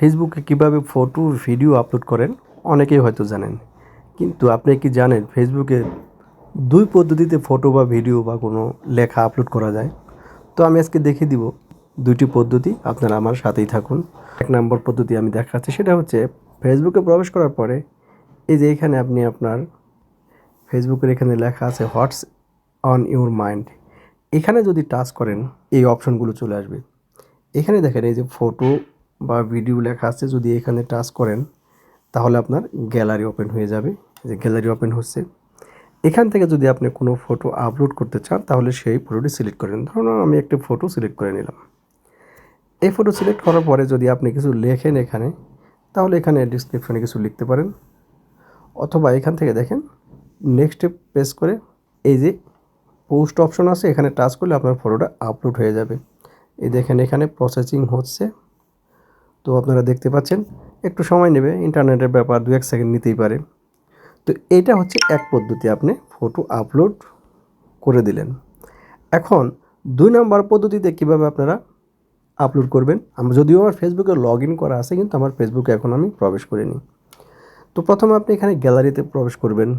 ফেসবুকে কীভাবে photo video upload করেন, অনেকেই হয়তো জানেন। কিন্তু আপনি কি জানেন ফেসবুকে দুই পদ্ধতিতে ফটো বা ভিডিও বা কোনো লেখা আপলোড করা যায়? তো আমি আজকে দেখিয়ে দিব দুইটি পদ্ধতি, আপনারা আমার সাথেই থাকুন। এক নম্বর পদ্ধতি আমি দেখাচ্ছি, সেটা হচ্ছে ফেসবুকে প্রবেশ করার পরে এই যে এখানে আপনি আপনার ফেসবুকের এখানে লেখা আছে হোয়াটস অন ইউর মাইন্ড এখানে যদি টাচ করেন, এই অপশনগুলো চলে আসবে। এখানে দেখেন এই যে ফটো বা ভিডিও লেখা আছে, যদি এখানে টাচ করেন, তাহলে আপনার গ্যালারি ওপেন হয়ে যাবে। যে গ্যালারি ওপেন হচ্ছে। এখান থেকে যদি আপনি কোনো ফটো আপলোড করতে চান, তাহলে সেই ফটোটি সিলেক্ট করেন ধরুন আমি একটি ফটো সিলেক্ট করে নিলাম। এই ফটো সিলেক্ট করার পরে যদি আপনি কিছু লেখেন এখানে, তাহলে এখানে ডিসক্রিপশনে কিছু লিখতে পারেন। অথবা এখান থেকে দেখেন নেক্সটে প্রেস করে এই যে পোস্ট অপশন আছে, এখানে টাচ করলে আপনার ফটোটা আপলোড হয়ে যাবে। এই দেখেন এখানে প্রসেসিং হচ্ছে। তো আপনারা দেখতে পাচ্ছেন, একটু সময় নেবে, ইন্টারনেটের ব্যাপার দু এক সেকেন্ড নিতেই পারে। তো এটা হচ্ছে এক পদ্ধতি, আপনি ফটো আপলোড করে দিলেন। এখন দুই নম্বর পদ্ধতিতে কীভাবে আপনারা আপলোড করবেন? আমার যদিও আমার ফেসবুকে লগ ইন করা আছে, কিন্তু আমার ফেসবুকে এখন আমি প্রবেশ করিনি। তো প্রথমে আপনি এখানে গ্যালারিতে প্রবেশ করবেন।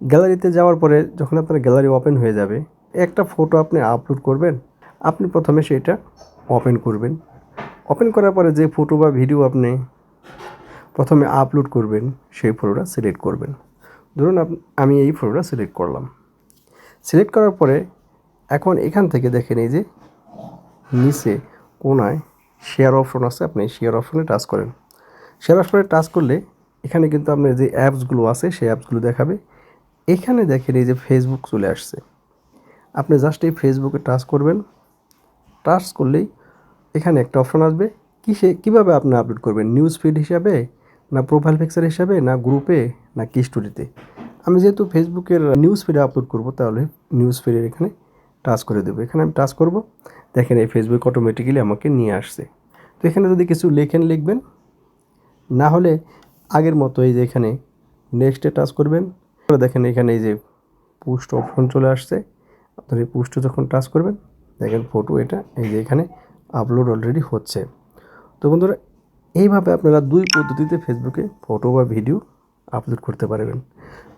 গ্যালারিতে যাওয়ার পরে যখন আপনার গ্যালারি ওপেন হয়ে যাবে, একটা ফটো আপনি আপলোড করবেন, আপনি প্রথমে সেটা ওপেন করবেন। ওপেন করার পরে যে ফটো বা ভিডিও আপনি প্রথমে আপলোড করবেন, সেই ফটোটা সিলেক্ট করবেন। ধরুন আমি এই ফটোটা সিলেক্ট করলাম। সিলেক্ট করার পরে এখন এখান থেকে দেখেন এই যে নিচে কোনায় শেয়ার অপশন আছে, আপনি শেয়ার অপশনে টাচ করেন। শেয়ার অপশনে টাচ করলে এখানে কিন্তু আপনার যে অ্যাপসগুলো আছে, সেই অ্যাপসগুলো দেখাবে। এখানে দেখেন এই যে ফেসবুক চলে আসছে। আপনি জাস্ট এই ফেসবুকে টাচ করবেন। টাচ করলেই এখানে একটা অপশন আসবে। কিসে, কীভাবে আপনি আপলোড করবেন? নিউজ ফিড হিসাবে না প্রোফাইল পিকচার হিসাবে না গ্রুপে না কি স্টোরিতে আমি যেহেতু ফেসবুকের নিউজ ফিডে আপলোড করব, তাহলে নিউজ ফিডের এখানে টাচ করে দেবো। এখানে আমি টাচ করব। দেখেন এই ফেসবুক অটোমেটিক্যালি আমাকে নিয়ে আসছে। তো এখানে যদি কিছু লেখেন, লিখবেন। না হলে আগের মতো এই যে এখানে নেক্সটে টাচ করবেন। দেখেন এখানে এই যে পুস্ট অপশন চলে আসছে। আপনার এই পুস্টে যখন টাচ করবেন, দেখেন ফটো এটা, এই যে এখানে আপলোড অলরেডি হচ্ছে। তো বন্ধুরা, এইভাবে আপনারা দুই পদ্ধতিতে ফেসবুকে ফটো বা ভিডিও আপলোড করতে পারবেন।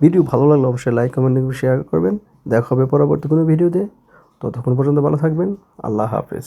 ভিডিও ভালো লাগলে অবশ্যই লাইক কমেন্ট শেয়ার করবেন। দেখা হবে পরবর্তী কোনো ভিডিওতে। ততক্ষণ পর্যন্ত ভালো থাকবেন। আল্লাহ হাফেজ।